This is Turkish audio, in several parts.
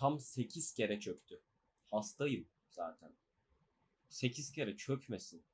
tam 8 kere çöktü. Hastayım zaten. 8 kere çökmesin.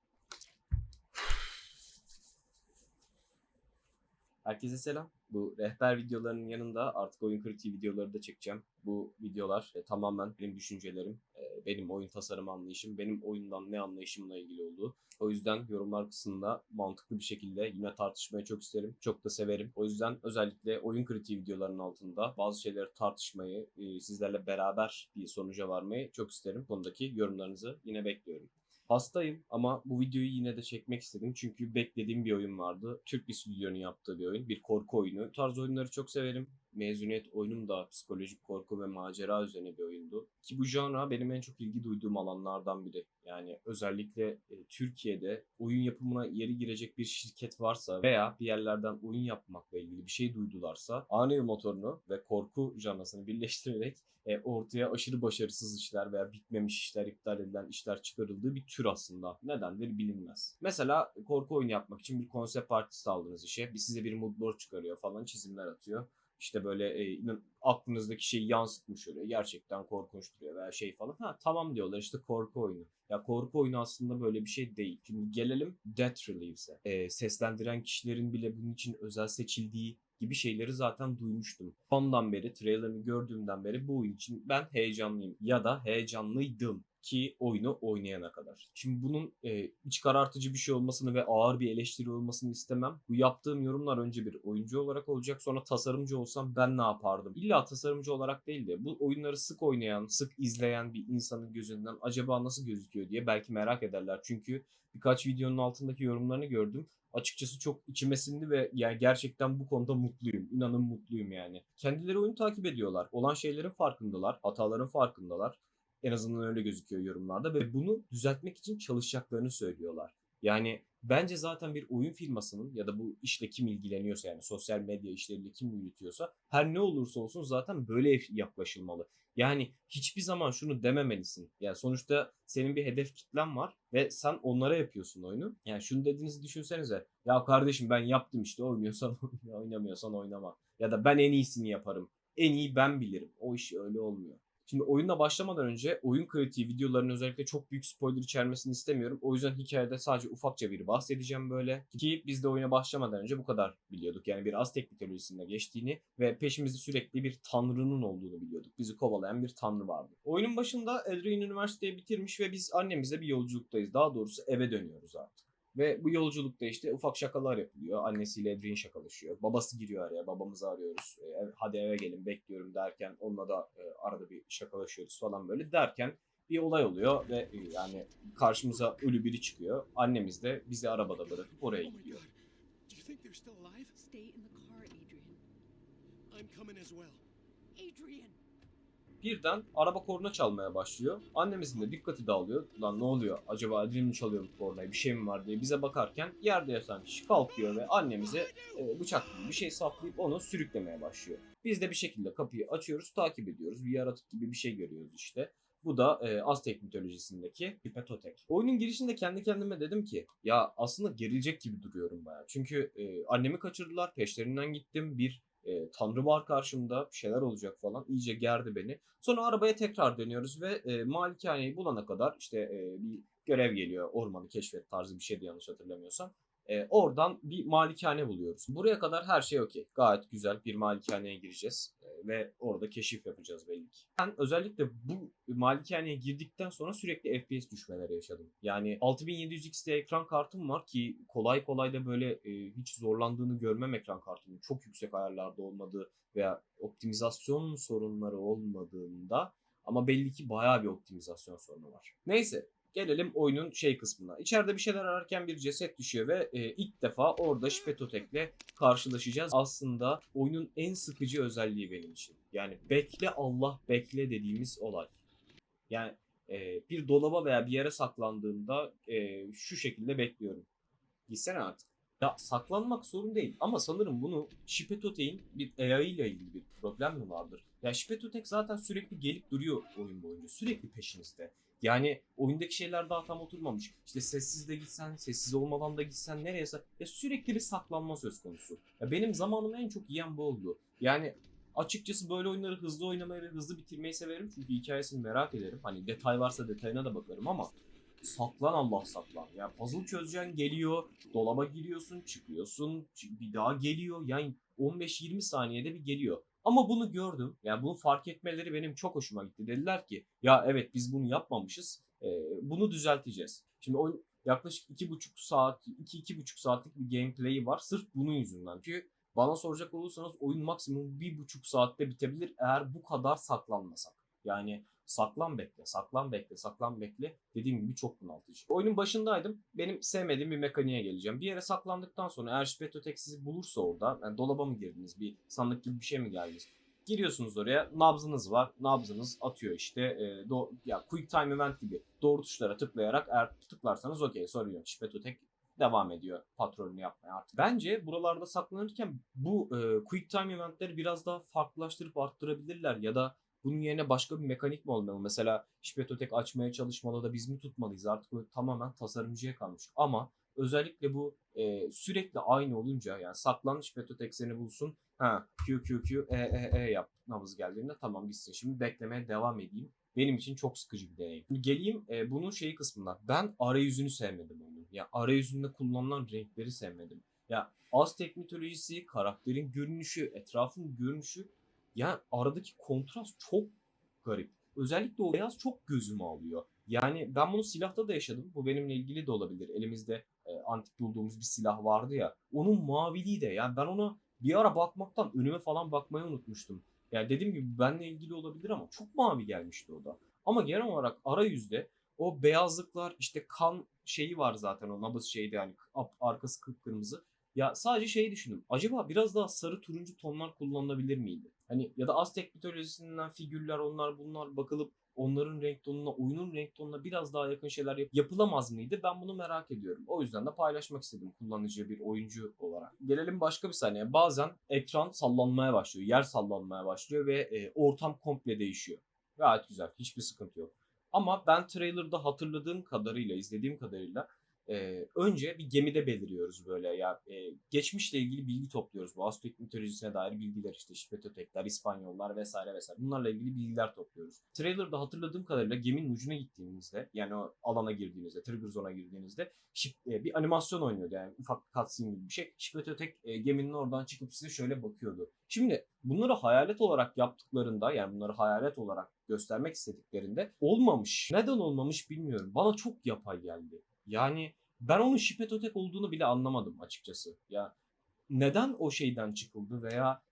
Herkese selam. Bu rehber videolarının yanında artık oyun kritiği videoları da çekeceğim. Bu videolar e, tamamen benim düşüncelerim, e, benim oyun tasarım anlayışım, benim oyundan ne anlayışımla ilgili olduğu. O yüzden yorumlar kısmında mantıklı bir şekilde yine tartışmayı çok isterim. Çok da severim. O yüzden özellikle oyun kritiği videolarının altında bazı şeyleri tartışmayı, e, sizlerle beraber bir sonuca varmayı çok isterim. Konudaki yorumlarınızı yine bekliyorum. Hastayım ama bu videoyu yine de çekmek istedim. Çünkü beklediğim bir oyun vardı. Türk bir stüdyonun yaptığı bir oyun. Bir korku oyunu. Bu tarz oyunları çok severim. Mezuniyet oyunum da psikolojik korku ve macera üzerine bir oyundu. Ki bu janra benim en çok ilgi duyduğum alanlardan biri. Yani özellikle e, Türkiye'de oyun yapımına yeri girecek bir şirket varsa veya bir yerlerden oyun yapmakla ilgili bir şey duydularsa Unreal motorunu ve korku janrasını birleştirerek e, ortaya aşırı başarısız işler veya bitmemiş işler, iptal edilen işler çıkarıldığı bir tür aslında. Nedendir bilinmez. Mesela korku oyunu yapmak için bir konsept artist aldınız işe. Bir size bir moodboard çıkarıyor falan çizimler atıyor. İşte böyle e, aklınızdaki şeyi yansıtmış öyle. Gerçekten korkunç duruyor veya şey falan. Ha tamam diyorlar işte korku oyunu. Ya korku oyunu aslında böyle bir şey değil. Şimdi gelelim Death Reliefs'e. E, seslendiren kişilerin bile bunun için özel seçildiği gibi şeyleri zaten duymuştum. Ondan beri, trailerını gördüğümden beri bu oyun için ben heyecanlıyım. Ya da heyecanlıydım ki oyunu oynayana kadar. Şimdi bunun e, iç karartıcı bir şey olmasını ve ağır bir eleştiri olmasını istemem. Bu yaptığım yorumlar önce bir oyuncu olarak olacak sonra tasarımcı olsam ben ne yapardım? İlla tasarımcı olarak değil de bu oyunları sık oynayan, sık izleyen bir insanın gözünden acaba nasıl gözüküyor diye belki merak ederler. Çünkü birkaç videonun altındaki yorumlarını gördüm açıkçası çok içime sindi ve yani gerçekten bu konuda mutluyum. İnanın mutluyum yani. Kendileri oyunu takip ediyorlar. Olan şeylerin farkındalar. Hataların farkındalar. En azından öyle gözüküyor yorumlarda ve bunu düzeltmek için çalışacaklarını söylüyorlar. Yani bence zaten bir oyun firmasının ya da bu işle kim ilgileniyorsa yani sosyal medya işleriyle kim yürütüyorsa her ne olursa olsun zaten böyle yaklaşılmalı. Yani hiçbir zaman şunu dememelisin. Yani sonuçta senin bir hedef kitlen var ve sen onlara yapıyorsun oyunu. Yani şunu dediğinizi düşünsenize. Ya kardeşim ben yaptım işte oynuyorsan oyna, oynamıyorsan oynama. Ya da ben en iyisini yaparım. En iyi ben bilirim. O iş öyle olmuyor. Şimdi oyunla başlamadan önce oyun kritiği videolarının özellikle çok büyük spoiler içermesini istemiyorum. O yüzden hikayede sadece ufakça bir bahsedeceğim böyle. Ki biz de oyuna başlamadan önce bu kadar biliyorduk. Yani bir Aztek mitolojisinde geçtiğini ve peşimizde sürekli bir tanrının olduğunu biliyorduk. Bizi kovalayan bir tanrı vardı. Oyunun başında Eldrain üniversiteyi bitirmiş ve biz annemizle bir yolculuktayız. Daha doğrusu eve dönüyoruz artık. Ve bu yolculukta işte ufak şakalar yapılıyor. Annesiyle Edwin şakalaşıyor. Babası giriyor araya. Babamızı arıyoruz. E, hadi eve gelin bekliyorum derken onunla da e, arada bir şakalaşıyoruz falan böyle derken bir olay oluyor ve e, yani karşımıza ölü biri çıkıyor. Annemiz de bizi arabada bırakıp oraya gidiyor. god. Do you think they're still alive? Stay in the car, Adrian. I'm coming as well. Adrian! Birden araba korna çalmaya başlıyor. Annemizin de dikkati dağılıyor. Lan ne oluyor? Acaba Adrian mi çalıyor bu kornayı? Bir şey mi var diye bize bakarken yerde yatan kişi kalkıyor ve annemize e, bıçak gibi bir şey saplayıp onu sürüklemeye başlıyor. Biz de bir şekilde kapıyı açıyoruz, takip ediyoruz. Bir yaratık gibi bir şey görüyoruz işte. Bu da e, Aztek mitolojisindeki Hipetotek. Oyunun girişinde kendi kendime dedim ki ya aslında gerilecek gibi duruyorum baya. Çünkü e, annemi kaçırdılar, peşlerinden gittim. Bir e, tanrı var karşımda, bir şeyler olacak falan. İyice gerdi beni. Sonra arabaya tekrar dönüyoruz ve e, malikaneyi bulana kadar işte e, bir görev geliyor. Ormanı keşfet tarzı bir şeydi yanlış hatırlamıyorsam. E, oradan bir malikane buluyoruz. Buraya kadar her şey okey. Gayet güzel bir malikaneye gireceğiz. E, ve orada keşif yapacağız belli ki. Ben özellikle bu malikaneye girdikten sonra sürekli FPS düşmeleri yaşadım. Yani 6700 XT ekran kartım var ki kolay kolay da böyle e, hiç zorlandığını görmem ekran kartımın. Çok yüksek ayarlarda olmadığı veya optimizasyon sorunları olmadığında ama belli ki bayağı bir optimizasyon sorunu var. Neyse gelelim oyunun şey kısmına. İçeride bir şeyler ararken bir ceset düşüyor ve e, ilk defa orada Şpetotek'le karşılaşacağız. Aslında oyunun en sıkıcı özelliği benim için. Yani bekle Allah bekle dediğimiz olay. Yani e, bir dolaba veya bir yere saklandığımda e, şu şekilde bekliyorum. Gitsene artık. Ya saklanmak sorun değil ama sanırım bunu Şipetotek'in bir AI ile ilgili bir problem mi vardır? Ya Şipetotek zaten sürekli gelip duruyor oyun boyunca. Sürekli peşinizde. Yani oyundaki şeyler daha tam oturmamış. İşte sessiz de gitsen, sessiz olmadan da gitsen nereye ya sürekli bir saklanma söz konusu. Ya benim zamanımı en çok yiyen bu oldu. Yani Açıkçası böyle oyunları hızlı oynamayı ve hızlı bitirmeyi severim. Çünkü hikayesini merak ederim. Hani detay varsa detayına da bakarım ama saklan Allah saklan. Ya puzzle çözeceksin geliyor, dolaba giriyorsun, çıkıyorsun, çı- bir daha geliyor. Yani 15-20 saniyede bir geliyor. Ama bunu gördüm. Yani bunu fark etmeleri benim çok hoşuma gitti. Dediler ki ya evet biz bunu yapmamışız. Ee, bunu düzelteceğiz. Şimdi oyun yaklaşık 2,5 saat, 2-2,5 saatlik bir gameplay'i var. Sırf bunun yüzünden. Çünkü bana soracak olursanız oyun maksimum 1,5 saatte bitebilir eğer bu kadar saklanmasak. Yani saklan bekle, saklan bekle, saklan bekle dediğim gibi çok bunaltıcı. Oyunun başındaydım. Benim sevmediğim bir mekaniğe geleceğim. Bir yere saklandıktan sonra eğer Spetotek sizi bulursa orada, yani dolaba mı girdiniz, bir sandık gibi bir şey mi geldiniz? Giriyorsunuz oraya, nabzınız var. Nabzınız atıyor işte. E, do, ya Quick Time Event gibi doğru tuşlara tıklayarak eğer tıklarsanız okey sorun yok. Spetotek devam ediyor patrolünü yapmaya artık. Bence buralarda saklanırken bu e, Quick Time Event'leri biraz daha farklılaştırıp arttırabilirler ya da bunun yerine başka bir mekanik mi olmalı? Mesela Şipetotek açmaya çalışmalı da biz mi tutmalıyız? Artık o tamamen tasarımcıya kalmış. Ama özellikle bu e, sürekli aynı olunca yani saklan Şipetotek seni bulsun. Ha Q Q Q E E E yap. Nabız geldiğinde tamam gitsin. Şimdi beklemeye devam edeyim. Benim için çok sıkıcı bir deneyim. Geleyim e, bunun şeyi kısmından. Ben arayüzünü sevmedim onun. Ya arayüzünde kullanılan renkleri sevmedim. Ya Aztek mitolojisi, karakterin görünüşü, etrafın görünüşü yani aradaki kontrast çok garip. Özellikle o beyaz çok gözümü alıyor. Yani ben bunu silahta da yaşadım. Bu benimle ilgili de olabilir. Elimizde e, antik bulduğumuz bir silah vardı ya. Onun maviliği de. Yani ben ona bir ara bakmaktan önüme falan bakmayı unutmuştum. Yani dediğim gibi benle ilgili olabilir ama çok mavi gelmişti o da. Ama genel olarak arayüzde o beyazlıklar işte kan şeyi var zaten o nabız şeydi yani arkası kıpkırmızı. Ya sadece şeyi düşündüm. Acaba biraz daha sarı turuncu tonlar kullanılabilir miydi? Hani ya da Aztek mitolojisinden figürler onlar bunlar bakılıp onların renk tonuna, oyunun renk tonuna biraz daha yakın şeyler yap- yapılamaz mıydı? Ben bunu merak ediyorum. O yüzden de paylaşmak istedim kullanıcı bir oyuncu olarak. Gelelim başka bir saniye. Bazen ekran sallanmaya başlıyor, yer sallanmaya başlıyor ve e, ortam komple değişiyor. Gayet güzel, hiçbir sıkıntı yok. Ama ben trailer'da hatırladığım kadarıyla, izlediğim kadarıyla e, önce bir gemide beliriyoruz böyle ya e, geçmişle ilgili bilgi topluyoruz. Bu Aztek mitolojisine dair bilgiler işte Şipetotekler, İspanyollar vesaire vesaire. Bunlarla ilgili bilgiler topluyoruz. Trailer'da hatırladığım kadarıyla geminin ucuna gittiğinizde yani o alana girdiğinizde, trigger zone'a girdiğinizde şip, e, bir animasyon oynuyordu yani ufak bir cutscene gibi bir şey. Şipetotek e, geminin oradan çıkıp size şöyle bakıyordu. Şimdi bunları hayalet olarak yaptıklarında yani bunları hayalet olarak göstermek istediklerinde olmamış. Neden olmamış bilmiyorum. Bana çok yapay geldi. Yani ben onun şipetotek olduğunu bile anlamadım açıkçası. Ya neden o şeyden çıkıldı veya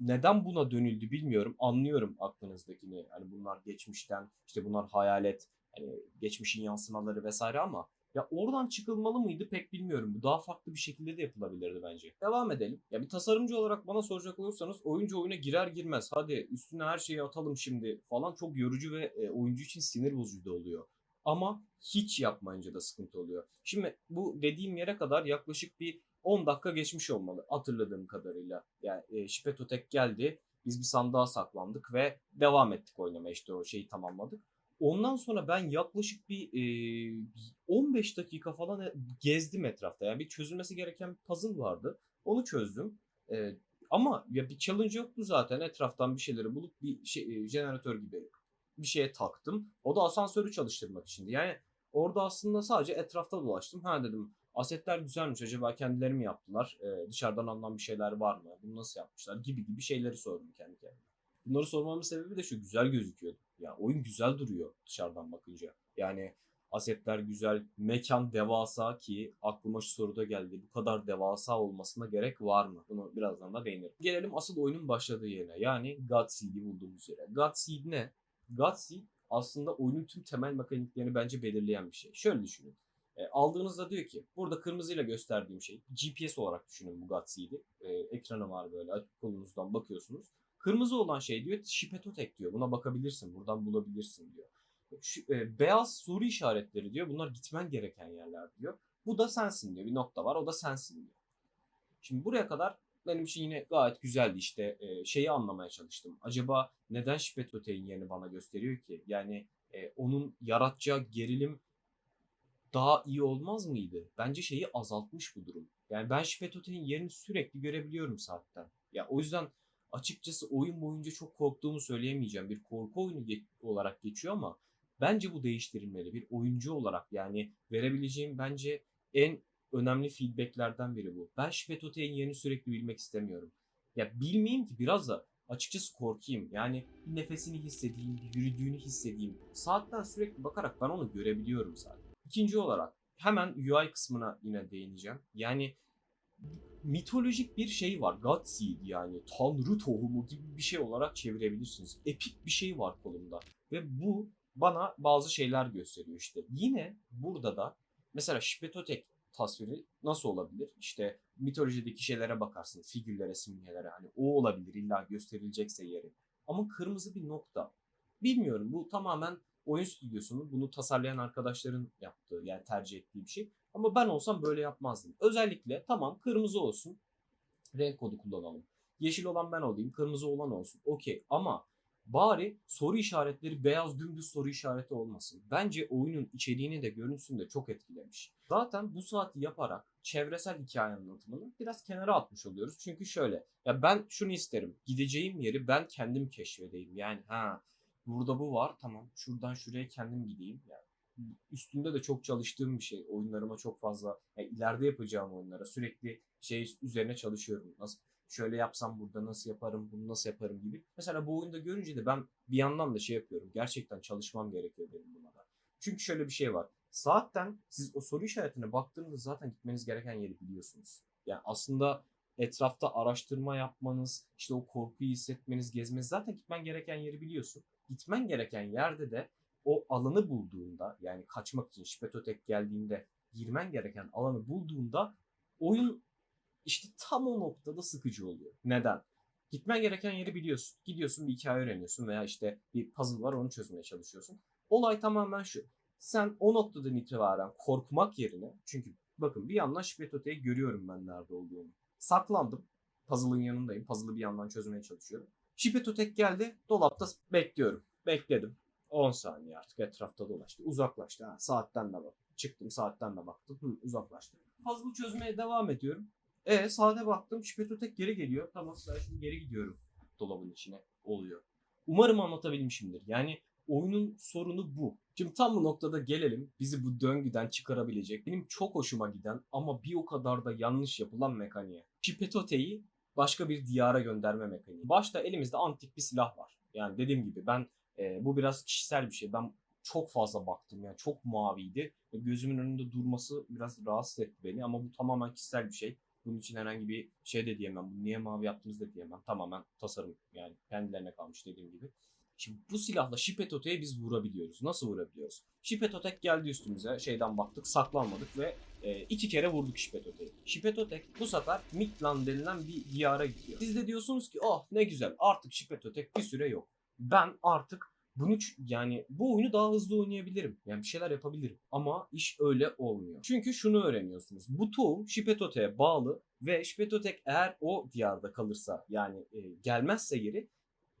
neden buna dönüldü bilmiyorum. Anlıyorum aklınızdakini. Hani bunlar geçmişten, işte bunlar hayalet, hani geçmişin yansımaları vesaire ama ya oradan çıkılmalı mıydı pek bilmiyorum. Bu daha farklı bir şekilde de yapılabilirdi bence. Devam edelim. Ya bir tasarımcı olarak bana soracak olursanız oyuncu oyuna girer girmez hadi üstüne her şeyi atalım şimdi falan çok yorucu ve e, oyuncu için sinir bozucu da oluyor. Ama hiç yapmayınca da sıkıntı oluyor. Şimdi bu dediğim yere kadar yaklaşık bir 10 dakika geçmiş olmalı hatırladığım kadarıyla. Yani e, Şipetotek geldi. Biz bir sandığa saklandık ve devam ettik oynamaya işte o şeyi tamamladık. Ondan sonra ben yaklaşık bir e, 15 dakika falan e- gezdim etrafta. Yani bir çözülmesi gereken bir puzzle vardı. Onu çözdüm. E, ama ya bir challenge yoktu zaten. Etraftan bir şeyleri bulup bir şey, e, jeneratör gibi bir şeye taktım. O da asansörü çalıştırmak içindi. Yani orada aslında sadece etrafta dolaştım. Ha dedim asetler güzelmiş acaba kendileri mi yaptılar? Ee, dışarıdan alınan bir şeyler var mı? Bunu nasıl yapmışlar? Gibi gibi şeyleri sordum kendi kendime. Bunları sormamın sebebi de şu güzel gözüküyor. Yani oyun güzel duruyor dışarıdan bakınca. Yani asetler güzel, mekan devasa ki aklıma şu soruda geldi. Bu kadar devasa olmasına gerek var mı? Bunu birazdan da değinirim. Gelelim asıl oyunun başladığı yerine. Yani Godseed'i bulduğumuz yere. Godseed ne? Godseed aslında oyunun tüm temel mekaniklerini bence belirleyen bir şey. Şöyle düşünün. E, aldığınızda diyor ki burada kırmızıyla gösterdiğim şey GPS olarak düşünün bu Godseed'i. E, ekranı var böyle kolunuzdan bakıyorsunuz. Kırmızı olan şey diyor Şipetotek diyor. Buna bakabilirsin buradan bulabilirsin diyor. Şu, e, beyaz soru işaretleri diyor. Bunlar gitmen gereken yerler diyor. Bu da sensin diyor. Bir nokta var o da sensin diyor. Şimdi buraya kadar benim için yine gayet güzeldi işte e, şeyi anlamaya çalıştım. Acaba neden Şipetotek'in yerini bana gösteriyor ki? Yani e, onun yaratacağı gerilim daha iyi olmaz mıydı? Bence şeyi azaltmış bu durum. Yani ben Şipetotek'in yerini sürekli görebiliyorum saatten. Ya o yüzden açıkçası oyun boyunca çok korktuğumu söyleyemeyeceğim. Bir korku oyunu ge- olarak geçiyor ama bence bu değiştirilmeli. Bir oyuncu olarak yani verebileceğim bence en önemli feedbacklerden biri bu. Ben Şibetote'nin yerini sürekli bilmek istemiyorum. Ya bilmeyeyim ki biraz da açıkçası korkayım. Yani bir nefesini hissedeyim, bir yürüdüğünü hissedeyim. Saatten sürekli bakarak ben onu görebiliyorum zaten. İkinci olarak hemen UI kısmına yine değineceğim. Yani mitolojik bir şey var. God Seed yani tanrı tohumu gibi bir şey olarak çevirebilirsiniz. Epik bir şey var kolumda. Ve bu bana bazı şeyler gösteriyor işte. Yine burada da mesela Şipetotek tasviri nasıl olabilir? İşte mitolojideki şeylere bakarsın, figürlere, simgelere hani o olabilir illa gösterilecekse yeri. Ama kırmızı bir nokta. Bilmiyorum bu tamamen oyun stüdyosunun bunu tasarlayan arkadaşların yaptığı yani tercih ettiği bir şey. Ama ben olsam böyle yapmazdım. Özellikle tamam kırmızı olsun. Renk kodu kullanalım. Yeşil olan ben olayım, kırmızı olan olsun. Okey ama bari soru işaretleri beyaz dümdüz soru işareti olmasın. Bence oyunun içeriğini de görüntüsünü de çok etkilemiş. Zaten bu saati yaparak çevresel hikaye anlatımını biraz kenara atmış oluyoruz. Çünkü şöyle ya ben şunu isterim. Gideceğim yeri ben kendim keşfedeyim. Yani ha burada bu var tamam şuradan şuraya kendim gideyim. Yani üstünde de çok çalıştığım bir şey. Oyunlarıma çok fazla yani ileride yapacağım oyunlara sürekli şey üzerine çalışıyorum. Nasıl şöyle yapsam burada nasıl yaparım, bunu nasıl yaparım gibi. Mesela bu oyunda görünce de ben bir yandan da şey yapıyorum. Gerçekten çalışmam gerekiyor benim buna da. Çünkü şöyle bir şey var. Saatten siz o soru işaretine baktığınızda zaten gitmeniz gereken yeri biliyorsunuz. Yani aslında etrafta araştırma yapmanız, işte o korkuyu hissetmeniz, gezmeniz zaten gitmen gereken yeri biliyorsun. Gitmen gereken yerde de o alanı bulduğunda yani kaçmak için Şipetotek geldiğinde girmen gereken alanı bulduğunda oyun işte tam o noktada sıkıcı oluyor. Neden? Gitmen gereken yeri biliyorsun. Gidiyorsun bir hikaye öğreniyorsun veya işte bir puzzle var onu çözmeye çalışıyorsun. Olay tamamen şu. Sen o noktadan itibaren korkmak yerine çünkü bakın bir yandan Şipetotek'i görüyorum ben nerede olduğunu. Saklandım. Puzzle'ın yanındayım. Puzzle'ı bir yandan çözmeye çalışıyorum. Şipetotek geldi. Dolapta bekliyorum. Bekledim. 10 saniye artık etrafta dolaştı. Uzaklaştı. Ha, saatten de bak. Çıktım saatten de baktım. Hı, uzaklaştı. Puzzle'ı çözmeye devam ediyorum. E saate baktım. Şipetotek geri geliyor. Tamam ben şimdi geri gidiyorum. Dolabın içine. Oluyor. Umarım anlatabilmişimdir. Yani oyunun sorunu bu. Şimdi tam bu noktada gelelim bizi bu döngüden çıkarabilecek benim çok hoşuma giden ama bir o kadar da yanlış yapılan mekaniğe. Şipetote'yi başka bir diyara gönderme mekaniği. Başta elimizde antik bir silah var. Yani dediğim gibi ben e, bu biraz kişisel bir şey. Ben çok fazla baktım yani çok maviydi. Gözümün önünde durması biraz rahatsız etti beni ama bu tamamen kişisel bir şey. Bunun için herhangi bir şey de diyemem. Bunu niye mavi yaptınız da diyemem. Tamamen tasarım yani kendilerine kalmış dediğim gibi. Şimdi bu silahla Şipetotek'e biz vurabiliyoruz. Nasıl vurabiliyoruz? Şipetotek geldi üstümüze. Şeyden baktık saklanmadık ve e, iki kere vurduk Şipetotek'i. Şipetotek bu sefer Midland denilen bir diyara gidiyor. Siz de diyorsunuz ki oh ne güzel artık Şipetotek bir süre yok. Ben artık bunu yani bu oyunu daha hızlı oynayabilirim. Yani bir şeyler yapabilirim. Ama iş öyle olmuyor. Çünkü şunu öğreniyorsunuz. Bu tohum Şipetotek'e bağlı ve Şipetotek eğer o diyarda kalırsa yani e, gelmezse geri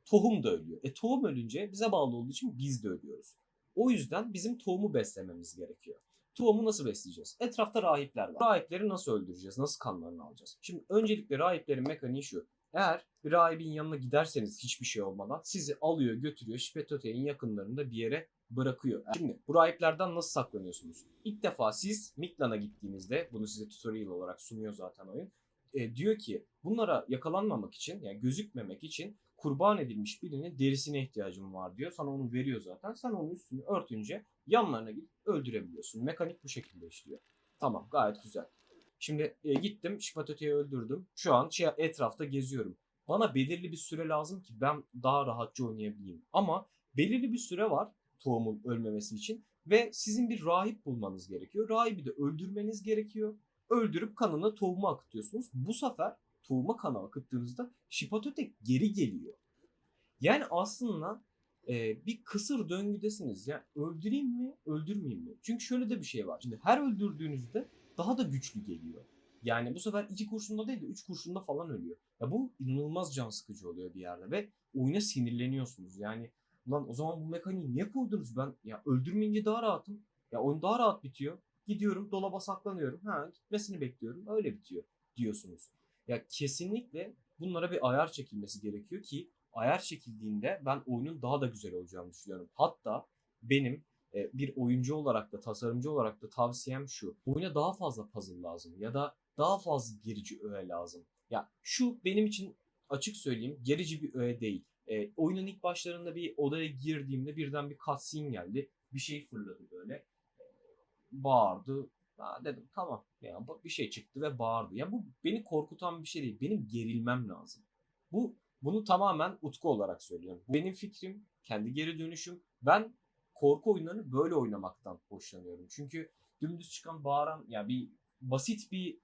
tohum da ölüyor. E tohum ölünce bize bağlı olduğu için biz de ölüyoruz. O yüzden bizim tohumu beslememiz gerekiyor. Tohumu nasıl besleyeceğiz? Etrafta rahipler var. Rahipleri nasıl öldüreceğiz? Nasıl kanlarını alacağız? Şimdi öncelikle rahiplerin mekaniği şu. Eğer bir rahibin yanına giderseniz hiçbir şey olmadan sizi alıyor götürüyor Şipetotek'in yakınlarında bir yere bırakıyor. Şimdi bu rahiplerden nasıl saklanıyorsunuz? İlk defa siz Miklan'a gittiğinizde bunu size tutorial olarak sunuyor zaten oyun. E, diyor ki bunlara yakalanmamak için yani gözükmemek için kurban edilmiş birinin derisine ihtiyacım var diyor. Sana onu veriyor zaten. Sen onun üstünü örtünce yanlarına gidip öldürebiliyorsun. Mekanik bu şekilde işliyor. Tamam gayet güzel. Şimdi e, gittim Şipatote'yi öldürdüm. Şu an şey, etrafta geziyorum. Bana belirli bir süre lazım ki ben daha rahatça oynayabileyim. Ama belirli bir süre var tohumun ölmemesi için. Ve sizin bir rahip bulmanız gerekiyor. Rahibi de öldürmeniz gerekiyor. Öldürüp kanına tohumu akıtıyorsunuz. Bu sefer tohuma kanı akıttığınızda Şipatotek geri geliyor. Yani aslında e, bir kısır döngüdesiniz. Yani öldüreyim mi, öldürmeyeyim mi? Çünkü şöyle de bir şey var. Şimdi her öldürdüğünüzde daha da güçlü geliyor. Yani bu sefer iki kurşunda değil de üç kurşunda falan ölüyor. Ya bu inanılmaz can sıkıcı oluyor bir yerde ve oyuna sinirleniyorsunuz. Yani lan o zaman bu mekaniği niye koydunuz ben? Ya öldürmeyince daha rahatım. Ya oyun daha rahat bitiyor. Gidiyorum dolaba saklanıyorum. Ha gitmesini bekliyorum. Öyle bitiyor diyorsunuz. Ya kesinlikle bunlara bir ayar çekilmesi gerekiyor ki ayar çekildiğinde ben oyunun daha da güzel olacağını düşünüyorum. Hatta benim bir oyuncu olarak da tasarımcı olarak da tavsiyem şu. Oyuna daha fazla puzzle lazım ya da daha fazla gerici öğe lazım. Ya şu benim için açık söyleyeyim gerici bir öğe değil. E, oyunun ilk başlarında bir odaya girdiğimde birden bir cutscene geldi. Bir şey fırladı böyle. E, bağırdı. Ha, dedim tamam ya bu bir şey çıktı ve bağırdı. Ya bu beni korkutan bir şey değil. Benim gerilmem lazım. Bu bunu tamamen utku olarak söylüyorum. Benim fikrim, kendi geri dönüşüm. Ben korku oyunlarını böyle oynamaktan hoşlanıyorum. Çünkü dümdüz çıkan bağıran ya bir basit bir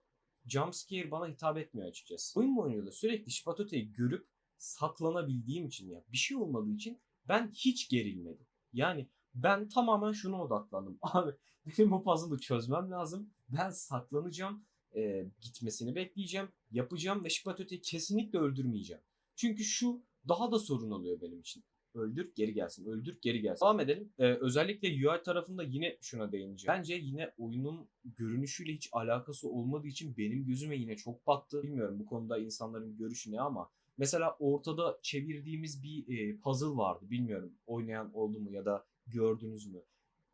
jumpscare bana hitap etmiyor açıkçası. Oyun da sürekli Şipatote'yi görüp saklanabildiğim için ya bir şey olmadığı için ben hiç gerilmedim. Yani ben tamamen şuna odaklandım. Abi benim bu puzzle'ı çözmem lazım. Ben saklanacağım. e, gitmesini bekleyeceğim. Yapacağım ve Şipatote'yi kesinlikle öldürmeyeceğim. Çünkü şu daha da sorun oluyor benim için. Öldür geri gelsin. Öldür geri gelsin. Devam edelim. Ee, özellikle UI tarafında yine şuna değineceğim. Bence yine oyunun görünüşüyle hiç alakası olmadığı için benim gözüme yine çok battı. Bilmiyorum bu konuda insanların görüşü ne ama mesela ortada çevirdiğimiz bir e, puzzle vardı. Bilmiyorum oynayan oldu mu ya da gördünüz mü?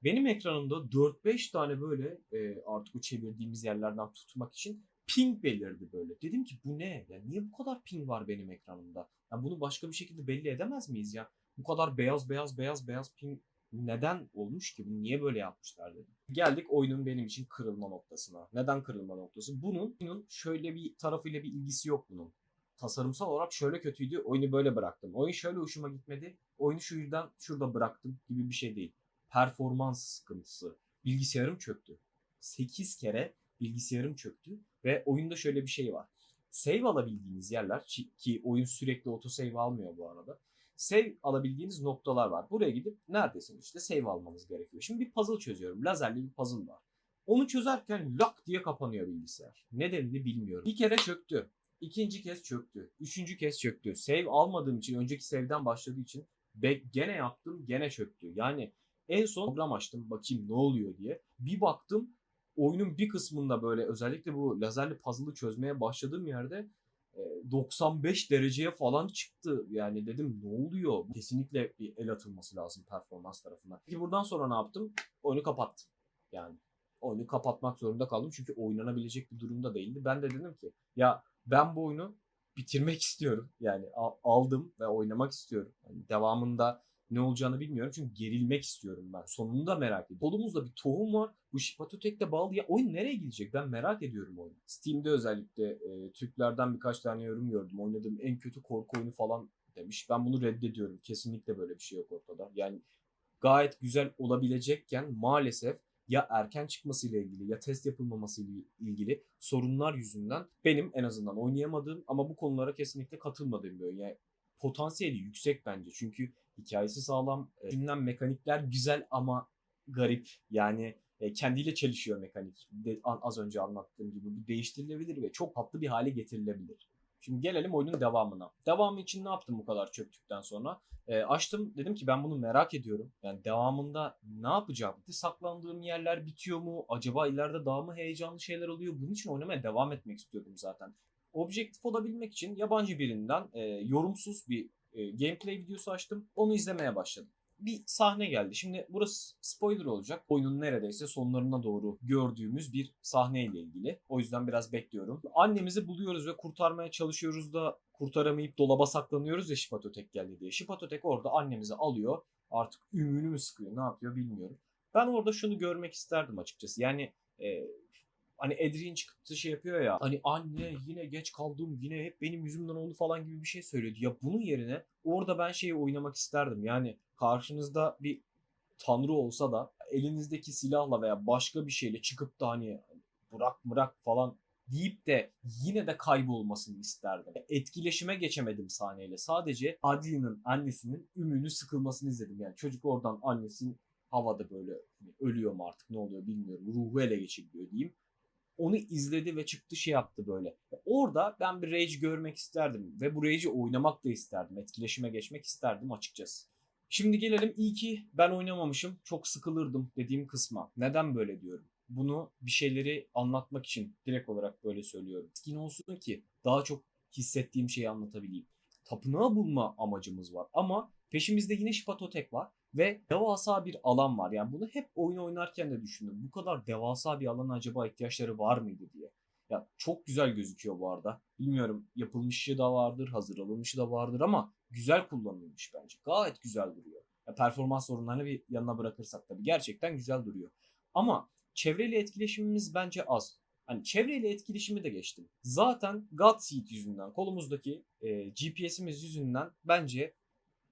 Benim ekranımda 4-5 tane böyle e, artık o çevirdiğimiz yerlerden tutmak için ping belirdi böyle. Dedim ki bu ne? Ya niye bu kadar ping var benim ekranımda? Ya bunu başka bir şekilde belli edemez miyiz ya? Bu kadar beyaz beyaz beyaz beyaz ping neden olmuş ki? Niye böyle yapmışlar dedim. Geldik oyunun benim için kırılma noktasına. Neden kırılma noktası? Bunun, bunun şöyle bir tarafıyla bir ilgisi yok bunun. Tasarımsal olarak şöyle kötüydü. Oyunu böyle bıraktım. Oyun şöyle hoşuma gitmedi. Oyunu şu yüzden şurada bıraktım gibi bir şey değil. Performans sıkıntısı. Bilgisayarım çöktü. 8 kere bilgisayarım çöktü ve oyunda şöyle bir şey var. Save alabildiğiniz yerler ki oyun sürekli autosave almıyor bu arada. Save alabildiğiniz noktalar var. Buraya gidip neredesin işte save almanız gerekiyor. Şimdi bir puzzle çözüyorum. Lazerli bir puzzle var. Onu çözerken lak diye kapanıyor bilgisayar. Nedenini bilmiyorum. Bir kere çöktü. İkinci kez çöktü. Üçüncü kez çöktü. Save almadığım için, önceki save'den başladığı için be- gene yaptım, gene çöktü. Yani en son program açtım bakayım ne oluyor diye. Bir baktım oyunun bir kısmında böyle özellikle bu lazerli puzzle'ı çözmeye başladığım yerde 95 dereceye falan çıktı. Yani dedim ne oluyor? Kesinlikle bir el atılması lazım performans tarafından. Peki buradan sonra ne yaptım? Oyunu kapattım. Yani oyunu kapatmak zorunda kaldım çünkü oynanabilecek bir durumda değildi. Ben de dedim ki ya ben bu oyunu bitirmek istiyorum. Yani aldım ve oynamak istiyorum. Yani devamında ne olacağını bilmiyorum çünkü gerilmek istiyorum ben. Sonunu da merak ediyorum. Kolumuzda bir tohum var. Bu Şipatotek'te bağlı. Ya oyun nereye gidecek? Ben merak ediyorum oyunu. Steam'de özellikle e, Türklerden birkaç tane yorum gördüm. Oynadığım en kötü korku oyunu falan demiş. Ben bunu reddediyorum. Kesinlikle böyle bir şey yok ortada. Yani gayet güzel olabilecekken maalesef ya erken çıkmasıyla ilgili ya test yapılmamasıyla ilgili sorunlar yüzünden benim en azından oynayamadığım ama bu konulara kesinlikle katılmadığım bir oyun. Yani potansiyeli yüksek bence. Çünkü hikayesi sağlam. E, Düşünülen mekanikler güzel ama garip. Yani e, kendiyle çelişiyor mekanik. De, an- az önce anlattığım gibi bu değiştirilebilir ve çok tatlı bir hale getirilebilir. Şimdi gelelim oyunun devamına. Devamı için ne yaptım bu kadar çöktükten sonra? E, açtım dedim ki ben bunu merak ediyorum. Yani devamında ne yapacağım? Saklandığım yerler bitiyor mu? Acaba ileride daha mı heyecanlı şeyler oluyor? Bunun için oynamaya devam etmek istiyordum zaten. Objektif olabilmek için yabancı birinden e, yorumsuz bir e, gameplay videosu açtım. Onu izlemeye başladım. Bir sahne geldi. Şimdi burası spoiler olacak. Oyunun neredeyse sonlarına doğru gördüğümüz bir sahneyle ilgili. O yüzden biraz bekliyorum. Annemizi buluyoruz ve kurtarmaya çalışıyoruz da kurtaramayıp dolaba saklanıyoruz ya Şipatotek geldi diye. Şipatotek orada annemizi alıyor. Artık ümünü mü sıkıyor ne yapıyor bilmiyorum. Ben orada şunu görmek isterdim açıkçası. Yani e, hani Adrian çıktı şey yapıyor ya hani anne yine geç kaldım yine hep benim yüzümden oldu falan gibi bir şey söylüyordu. Ya bunun yerine orada ben şeyi oynamak isterdim. Yani karşınızda bir tanrı olsa da elinizdeki silahla veya başka bir şeyle çıkıp da hani bırak bırak falan deyip de yine de kaybolmasını isterdim. Etkileşime geçemedim sahneyle. Sadece Adli'nin annesinin ümünü sıkılmasını izledim. Yani çocuk oradan annesinin havada böyle hani ölüyor mu artık ne oluyor bilmiyorum. Ruhu ele geçiriliyor diyeyim onu izledi ve çıktı şey yaptı böyle. Orada ben bir rage görmek isterdim ve bu rage'i oynamak da isterdim. Etkileşime geçmek isterdim açıkçası. Şimdi gelelim iyi ki ben oynamamışım. Çok sıkılırdım dediğim kısma. Neden böyle diyorum? Bunu bir şeyleri anlatmak için direkt olarak böyle söylüyorum. Skin olsun ki daha çok hissettiğim şeyi anlatabileyim. Tapınağı bulma amacımız var ama peşimizde yine Şipatotek var ve devasa bir alan var. Yani bunu hep oyun oynarken de düşündüm. Bu kadar devasa bir alana acaba ihtiyaçları var mıydı diye. Ya çok güzel gözüküyor bu arada. Bilmiyorum yapılmışı da vardır, hazır alınmışı da vardır ama güzel kullanılmış bence. Gayet güzel duruyor. Ya performans sorunlarını bir yanına bırakırsak tabii gerçekten güzel duruyor. Ama çevreyle etkileşimimiz bence az. Hani çevreyle etkileşimi de geçtim. Zaten Godseed yüzünden, kolumuzdaki e, GPS'imiz yüzünden bence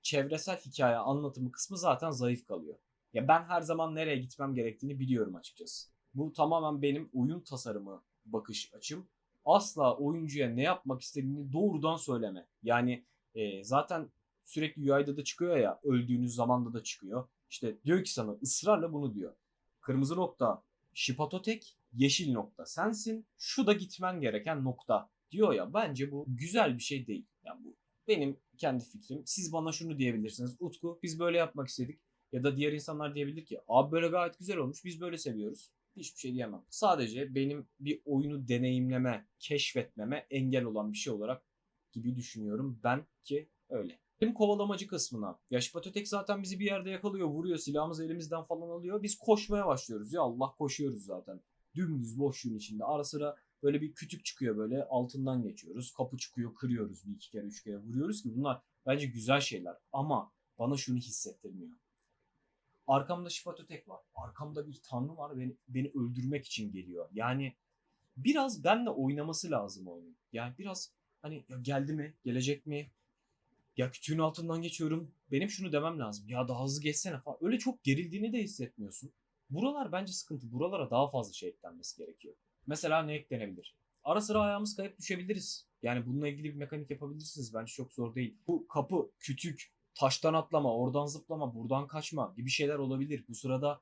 çevresel hikaye anlatımı kısmı zaten zayıf kalıyor. Ya ben her zaman nereye gitmem gerektiğini biliyorum açıkçası. Bu tamamen benim oyun tasarımı bakış açım. Asla oyuncuya ne yapmak istediğini doğrudan söyleme. Yani e, zaten sürekli UI'da da çıkıyor ya öldüğünüz zamanda da çıkıyor. İşte diyor ki sana ısrarla bunu diyor. Kırmızı nokta Şipatotek, yeşil nokta sensin. Şu da gitmen gereken nokta diyor ya. Bence bu güzel bir şey değil. Yani bu benim kendi fikrim. Siz bana şunu diyebilirsiniz. Utku biz böyle yapmak istedik. Ya da diğer insanlar diyebilir ki abi böyle gayet güzel olmuş biz böyle seviyoruz. Hiçbir şey diyemem. Sadece benim bir oyunu deneyimleme, keşfetmeme engel olan bir şey olarak gibi düşünüyorum ben ki öyle. Benim kovalamacı kısmına. Ya Şipatotek zaten bizi bir yerde yakalıyor, vuruyor, silahımızı elimizden falan alıyor. Biz koşmaya başlıyoruz. Ya Allah koşuyoruz zaten. Dümdüz boşluğun içinde. Ara sıra böyle bir kütük çıkıyor böyle altından geçiyoruz. Kapı çıkıyor, kırıyoruz bir iki kere, üç kere vuruyoruz ki bunlar bence güzel şeyler. Ama bana şunu hissettirmiyor. Arkamda Şipatotek var. Arkamda bir tanrı var beni, beni öldürmek için geliyor. Yani biraz benle oynaması lazım oyunun. Yani biraz hani ya geldi mi, gelecek mi? Ya kütüğün altından geçiyorum. Benim şunu demem lazım. Ya daha hızlı geçsene falan. Öyle çok gerildiğini de hissetmiyorsun. Buralar bence sıkıntı. Buralara daha fazla şey eklenmesi gerekiyor. Mesela ne eklenebilir? Ara sıra ayağımız kayıp düşebiliriz. Yani bununla ilgili bir mekanik yapabilirsiniz. Bence çok zor değil. Bu kapı, kütük, taştan atlama, oradan zıplama, buradan kaçma gibi şeyler olabilir. Bu sırada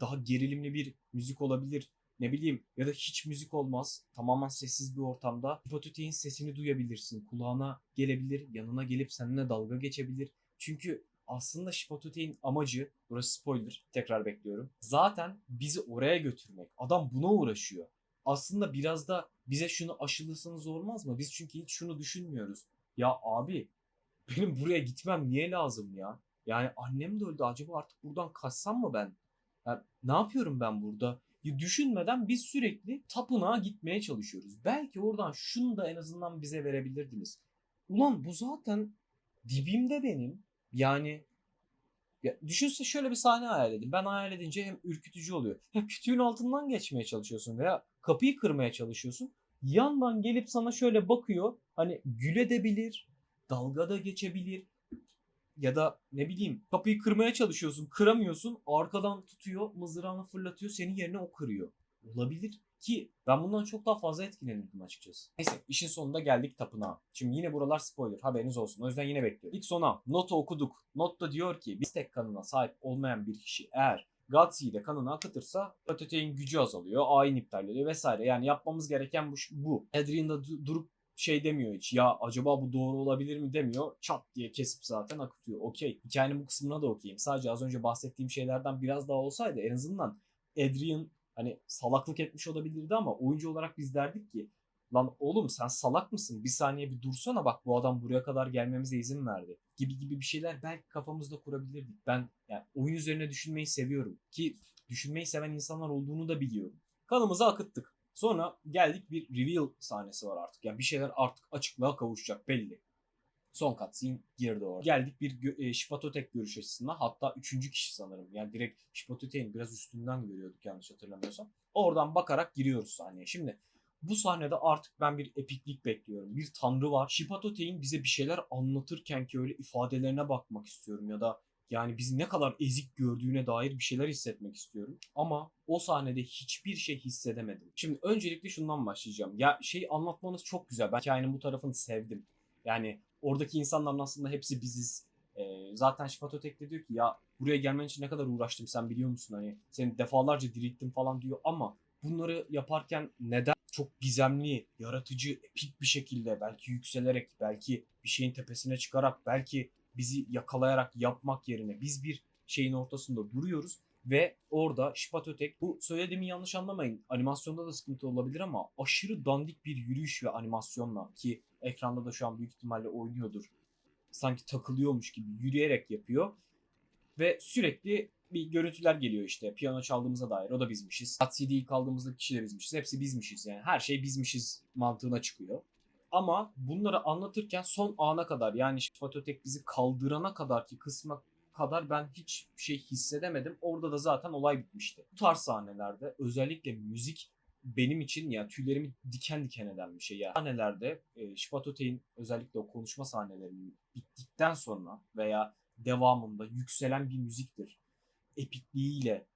daha gerilimli bir müzik olabilir. Ne bileyim ya da hiç müzik olmaz. Tamamen sessiz bir ortamda Hipotüteğin sesini duyabilirsin. Kulağına gelebilir, yanına gelip seninle dalga geçebilir. Çünkü aslında Şipotüteğin amacı, burası spoiler, tekrar bekliyorum. Zaten bizi oraya götürmek. Adam buna uğraşıyor. Aslında biraz da bize şunu aşılasanız olmaz mı? Biz çünkü hiç şunu düşünmüyoruz. Ya abi benim buraya gitmem niye lazım ya? Yani annem de öldü. Acaba artık buradan kaçsam mı ben? Ya ne yapıyorum ben burada? Ya düşünmeden biz sürekli tapınağa gitmeye çalışıyoruz. Belki oradan şunu da en azından bize verebilirdiniz. Ulan bu zaten dibimde benim. Yani ya düşünse şöyle bir sahne hayal edin. Ben hayal edince hem ürkütücü oluyor. Ya kütüğün altından geçmeye çalışıyorsun veya kapıyı kırmaya çalışıyorsun. Yandan gelip sana şöyle bakıyor. Hani güledebilir, dalga da geçebilir. Ya da ne bileyim kapıyı kırmaya çalışıyorsun, kıramıyorsun. Arkadan tutuyor, mızrağını fırlatıyor, senin yerine o kırıyor. Olabilir ki ben bundan çok daha fazla etkilenirdim açıkçası. Neyse işin sonunda geldik tapınağa. Şimdi yine buralar spoiler haberiniz olsun. O yüzden yine bekliyorum. İlk sona notu okuduk. Notta diyor ki biz tek kanına sahip olmayan bir kişi eğer Godseed'e kanını akıtırsa Ötete'nin gücü azalıyor, ayin iptal ediyor vesaire. Yani yapmamız gereken bu. bu. Adrian da du- durup şey demiyor hiç. Ya acaba bu doğru olabilir mi demiyor. Çat diye kesip zaten akıtıyor. Okey. Hikayenin bu kısmına da okeyim. Sadece az önce bahsettiğim şeylerden biraz daha olsaydı en azından Adrian hani salaklık etmiş olabilirdi ama oyuncu olarak biz derdik ki lan oğlum sen salak mısın? Bir saniye bir dursana bak bu adam buraya kadar gelmemize izin verdi. Gibi gibi bir şeyler belki kafamızda kurabilirdik. Ben yani oyun üzerine düşünmeyi seviyorum ki düşünmeyi seven insanlar olduğunu da biliyorum. Kanımızı akıttık. Sonra geldik bir reveal sahnesi var artık. Yani bir şeyler artık açıklığa kavuşacak belli. Son cutscene girdi orada. Geldik bir gö- e, Şipatotek görüş açısına. Hatta üçüncü kişi sanırım. Yani direkt Şipatotek'in biraz üstünden görüyorduk yanlış hatırlamıyorsam. Oradan bakarak giriyoruz sahneye. Şimdi bu sahnede artık ben bir epiklik bekliyorum. Bir tanrı var. Şipatotek'in bize bir şeyler anlatırken ki öyle ifadelerine bakmak istiyorum ya da yani bizi ne kadar ezik gördüğüne dair bir şeyler hissetmek istiyorum. Ama o sahnede hiçbir şey hissedemedim. Şimdi öncelikle şundan başlayacağım. Ya şey anlatmanız çok güzel. Ben hikayenin bu tarafını sevdim. Yani oradaki insanların aslında hepsi biziz. Ee, zaten Şipatotek de diyor ki ya buraya gelmen için ne kadar uğraştım sen biliyor musun? Hani seni defalarca dirilttim falan diyor ama bunları yaparken neden çok gizemli, yaratıcı, epik bir şekilde belki yükselerek, belki bir şeyin tepesine çıkarak, belki bizi yakalayarak yapmak yerine biz bir şeyin ortasında duruyoruz ve orada Şipatotek bu söylediğimi yanlış anlamayın animasyonda da sıkıntı olabilir ama aşırı dandik bir yürüyüş ve animasyonla ki Ekranda da şu an büyük ihtimalle oynuyordur. Sanki takılıyormuş gibi yürüyerek yapıyor. Ve sürekli bir görüntüler geliyor işte. Piyano çaldığımıza dair. O da bizmişiz. Hat CD'yi kaldığımızda kişi de bizmişiz. Hepsi bizmişiz yani. Her şey bizmişiz mantığına çıkıyor. Ama bunları anlatırken son ana kadar yani Fatotek bizi kaldırana kadar ki kısma kadar ben hiç şey hissedemedim. Orada da zaten olay bitmişti. Bu tarz sahnelerde özellikle müzik benim için ya tüylerimi diken diken eden bir şey ya. Sahnelerde e, Şipatotek'in özellikle o konuşma sahnelerinin bittikten sonra veya devamında yükselen bir müziktir. Epikliğiyle,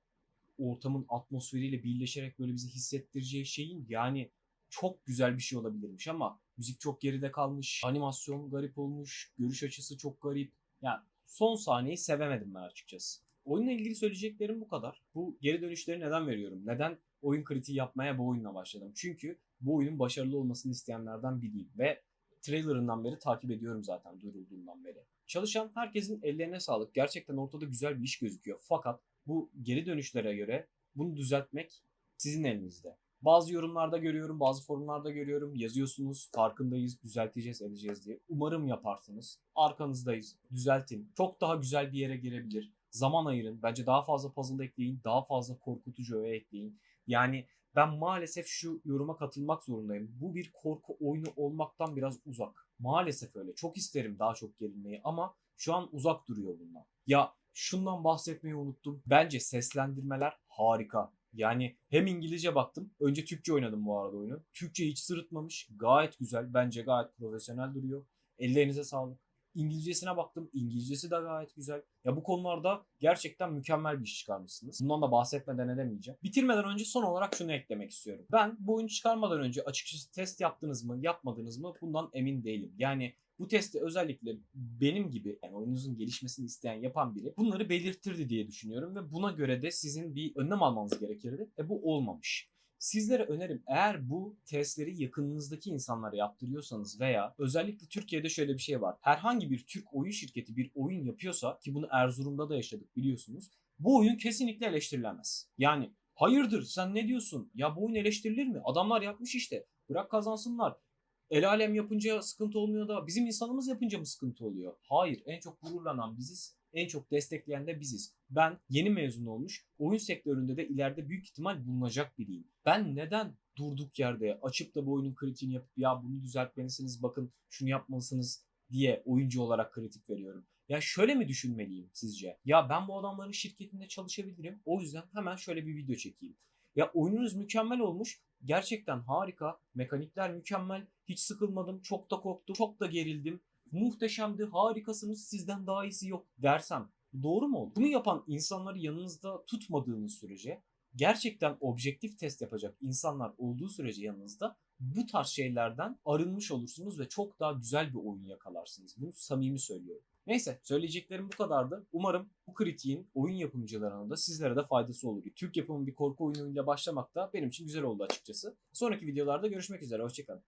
ortamın atmosferiyle birleşerek böyle bizi hissettireceği şeyin yani çok güzel bir şey olabilirmiş ama müzik çok geride kalmış, animasyon garip olmuş, görüş açısı çok garip. Yani son sahneyi sevemedim ben açıkçası. Oyunla ilgili söyleyeceklerim bu kadar. Bu geri dönüşleri neden veriyorum? Neden oyun kritiği yapmaya bu oyunla başladım? Çünkü bu oyunun başarılı olmasını isteyenlerden biriyim ve trailerından beri takip ediyorum zaten duyurulduğundan beri. Çalışan herkesin ellerine sağlık. Gerçekten ortada güzel bir iş gözüküyor. Fakat bu geri dönüşlere göre bunu düzeltmek sizin elinizde. Bazı yorumlarda görüyorum, bazı forumlarda görüyorum. Yazıyorsunuz, farkındayız, düzelteceğiz, edeceğiz diye. Umarım yaparsınız. Arkanızdayız, düzeltin. Çok daha güzel bir yere gelebilir. Zaman ayırın. Bence daha fazla puzzle ekleyin, daha fazla korkutucu öğe ekleyin. Yani ben maalesef şu yoruma katılmak zorundayım. Bu bir korku oyunu olmaktan biraz uzak. Maalesef öyle. Çok isterim daha çok gerilmeyi ama şu an uzak duruyor bundan. Ya şundan bahsetmeyi unuttum. Bence seslendirmeler harika. Yani hem İngilizce baktım. Önce Türkçe oynadım bu arada oyunu. Türkçe hiç sırıtmamış. Gayet güzel. Bence gayet profesyonel duruyor. Ellerinize sağlık. İngilizcesine baktım. İngilizcesi de gayet güzel. Ya bu konularda gerçekten mükemmel bir iş çıkarmışsınız. Bundan da bahsetmeden edemeyeceğim. Bitirmeden önce son olarak şunu eklemek istiyorum. Ben bu oyunu çıkarmadan önce açıkçası test yaptınız mı, yapmadınız mı bundan emin değilim. Yani bu testi özellikle benim gibi yani oyununuzun gelişmesini isteyen yapan biri bunları belirtirdi diye düşünüyorum ve buna göre de sizin bir önlem almanız gerekirdi. E bu olmamış. Sizlere önerim eğer bu testleri yakınınızdaki insanlara yaptırıyorsanız veya özellikle Türkiye'de şöyle bir şey var. Herhangi bir Türk oyun şirketi bir oyun yapıyorsa ki bunu Erzurum'da da yaşadık biliyorsunuz. Bu oyun kesinlikle eleştirilemez. Yani hayırdır sen ne diyorsun? Ya bu oyun eleştirilir mi? Adamlar yapmış işte. Bırak kazansınlar. El alem yapınca sıkıntı olmuyor da bizim insanımız yapınca mı sıkıntı oluyor? Hayır. En çok gururlanan biziz. En çok destekleyen de biziz. Ben yeni mezun olmuş, oyun sektöründe de ileride büyük ihtimal bulunacak biriyim. Ben neden durduk yerde açıp da bu oyunun kritiğini yapıp ya bunu düzeltmelisiniz bakın şunu yapmalısınız diye oyuncu olarak kritik veriyorum. Ya şöyle mi düşünmeliyim sizce? Ya ben bu adamların şirketinde çalışabilirim. O yüzden hemen şöyle bir video çekeyim. Ya oyununuz mükemmel olmuş. Gerçekten harika. Mekanikler mükemmel. Hiç sıkılmadım. Çok da korktum. Çok da gerildim. Muhteşemdi. Harikasınız. Sizden daha iyisi yok dersem doğru mu olur? Bunu yapan insanları yanınızda tutmadığınız sürece gerçekten objektif test yapacak insanlar olduğu sürece yanınızda bu tarz şeylerden arınmış olursunuz ve çok daha güzel bir oyun yakalarsınız. Bunu samimi söylüyorum. Neyse söyleyeceklerim bu kadardı. Umarım bu kritiğin oyun yapımcılarına da sizlere de faydası olur. Türk yapımı bir korku oyunuyla başlamak da benim için güzel oldu açıkçası. Sonraki videolarda görüşmek üzere. Hoşçakalın.